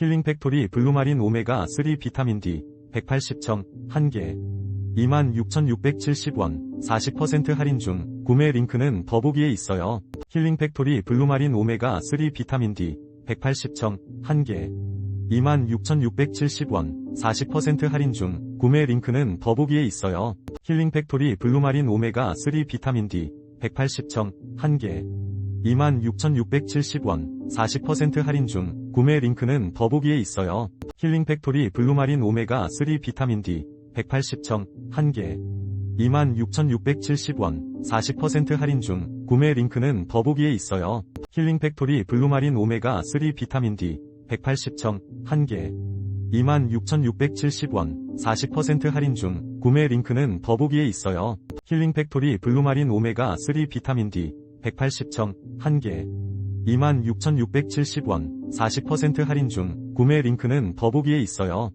힐링 팩토리 블루마린 오메가 3 비타민 D 180정 1개 26,670원 40% 할인 중 구매 링크는 더보기에 있어요. 힐링 팩토리 블루마린 오메가 3 비타민 D 180정 1개 26,670원 40% 할인 중 구매 링크는 더보기에 있어요. 힐링 팩토리 블루마린 오메가 3 비타민 D 180정 1개 26,670원 40% 할인 중 구매 링크는 더보기에 있어요. 힐링 팩토리 블루마린 오메가 3 비타민 D 180정 1개 26,670원 40% 할인 중 구매 링크는 더보기에 있어요. 힐링 팩토리 블루마린 오메가 3 비타민 D 180정 1개 26,670원 40% 할인 중 구매 링크는 더보기에 있어요. 힐링 팩토리 블루마린 오메가 3 비타민 D 180정 1개 26,670원 40% 할인 중 구매 링크는 더보기에 있어요.